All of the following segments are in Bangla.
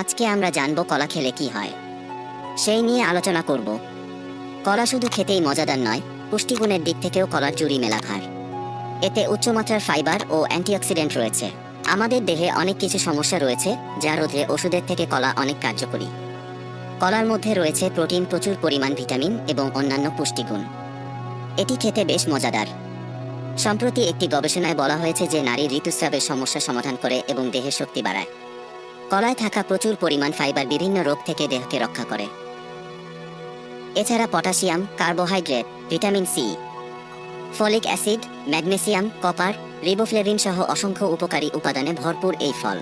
আজকে আমরা জানব কলা খেলে কি হয়। সেই নিয়ে আলোচনা করব। কলা শুধু খেতেই মজাদার নয়, পুষ্টিগুণের দিক থেকেও কলার জুড়ি মেলা ভার এতে উচ্চমাত্রার ফাইবার ও অ্যান্টিঅক্সিডেন্ট রয়েছে। আমাদের দেহে অনেক কিছু সমস্যা রয়েছে, যা রোধে ওষুধের থেকে কলা অনেক কার্যকরী। কলার মধ্যে রয়েছে প্রোটিন প্রচুর পরিমাণ ভিটামিন এবং অন্যান্য পুষ্টিগুণ। এটি খেতে বেশ মজাদার। সম্প্রতি একটি গবেষণায় বলা হয়েছে যে নারী ঋতুস্রাবের সমস্যা সমাধান করে এবং দেহের শক্তি বাড়ায়। কলায় থাকা প্রচুর পরিমাণ ফাইবার বিভিন্ন রোগ থেকে দেহকে রক্ষা করে। এছাড়া potassium, carbohydrate, vitamin C, folic acid, magnesium, copper, riboflavin সহ অসংখ্য উপকারী উপাদানে ভরপুর এই ফল।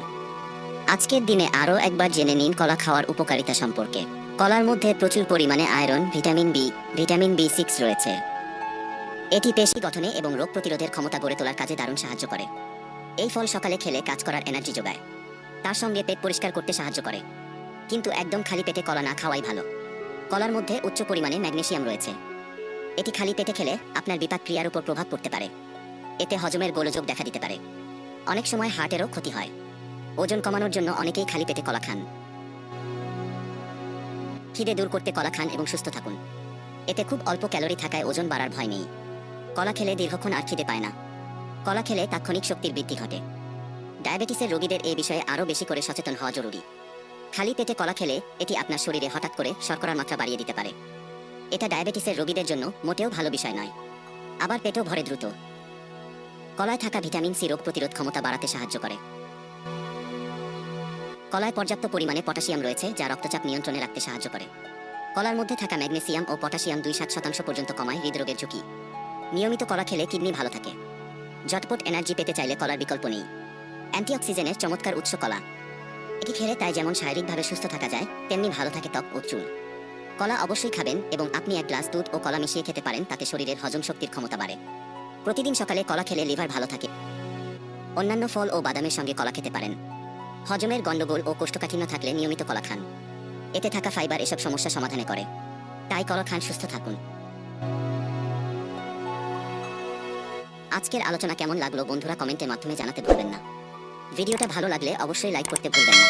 আজকের দিনে আরও একবার জেনে নিন কলা খাওয়ার উপকারিতা সম্পর্কে। কলার মধ্যে প্রচুর পরিমাণে iron, vitamin B vitamin B six রয়েছে। এটি পেশি গঠনে এবং রোগ প্রতিরোধের ক্ষমতা গড়ে তোলার কাজে দারুণ সাহায্য করে। এই ফল সকালে খেলে কাজ করার এনার্জি যোগায়। তার সঙ্গে পেট পরিষ্কার করতে সাহায্য করে। কিন্তু একদম খালি পেটে কলা না খাওয়াই ভালো। কলার মধ্যে উচ্চ পরিমাণে ম্যাগনেশিয়াম রয়েছে। এটি খালি পেটে খেলে আপনার বিপাক ক্রিয়ার উপর প্রভাব পড়তে পারে। এতে হজমের গোলযোগ দেখা দিতে পারে। অনেক সময় হার্টেরও ক্ষতি হয়। ওজন কমানোর জন্য অনেকেই খালি পেটে কলা খান। খিদে দূর করতে কলা খান এবং সুস্থ থাকুন। এতে খুব অল্প ক্যালোরি থাকায় ওজন বাড়ার ভয় নেই। কলা খেলে দীর্ঘক্ষণ আর খিদে পায় না। কলা খেলে তাৎক্ষণিক শক্তির বৃদ্ধি ঘটে। ডায়াবেটিসের রোগীদের এই বিষয়ে আরও বেশি করে সচেতন হওয়া জরুরি। খালি পেটে কলা খেলে এটি আপনার শরীরে হঠাৎ করে শর্করার মাত্রা বাড়িয়ে দিতে পারে। এটা ডায়াবেটিসের রোগীদের জন্য মোটেও ভালো বিষয় নয়। আবার পেটও ভরে দ্রুত। কলায় থাকা ভিটামিন সি রোগ প্রতিরোধ ক্ষমতা বাড়াতে সাহায্য করে। কলায় পর্যাপ্ত পরিমাণে পটাশিয়াম রয়েছে, যা রক্তচাপ নিয়ন্ত্রণে রাখতে সাহায্য করে। কলার মধ্যে থাকা ম্যাগনেসিয়াম ও পটাশিয়াম দুই সাত শতাংশ পর্যন্ত কমায় হৃদরোগের ঝুঁকি। নিয়মিত কলা খেলে কিডনি ভালো থাকে। ঝটপট এনার্জি পেতে চাইলে কলার বিকল্প নেই। অ্যান্টিঅক্সিজেনের চমৎকার উৎস কলা। এটি খেলে তাই যেমন শারীরিকভাবে সুস্থ থাকা যায়, তেমনি ভালো থাকে ত্বক ও চুল। কলা অবশ্যই খাবেন এবং আপনি এক গ্লাস দুধ ও কলা মিশিয়ে খেতে পারেন, তাতে শরীরের হজম শক্তির ক্ষমতা বাড়ে। প্রতিদিন সকালে কলা খেলে লিভার ভালো থাকে। অন্যান্য ফল ও বাদামের সঙ্গে কলা খেতে পারেন। হজমের গণ্ডগোল ও কোষ্ঠকাঠিন্য থাকলে নিয়মিত কলা খান। এতে থাকা ফাইবার এসব সমস্যা সমাধানে করে। তাই কলা খান সুস্থ থাকুন। আজকের আলোচনা কেমন লাগল বন্ধুরা কমেন্টের মাধ্যমে জানাতে ভুলবেন না। ভিডিওটা ভালো লাগলে অবশ্যই লাইক করতে ভুলবেন না।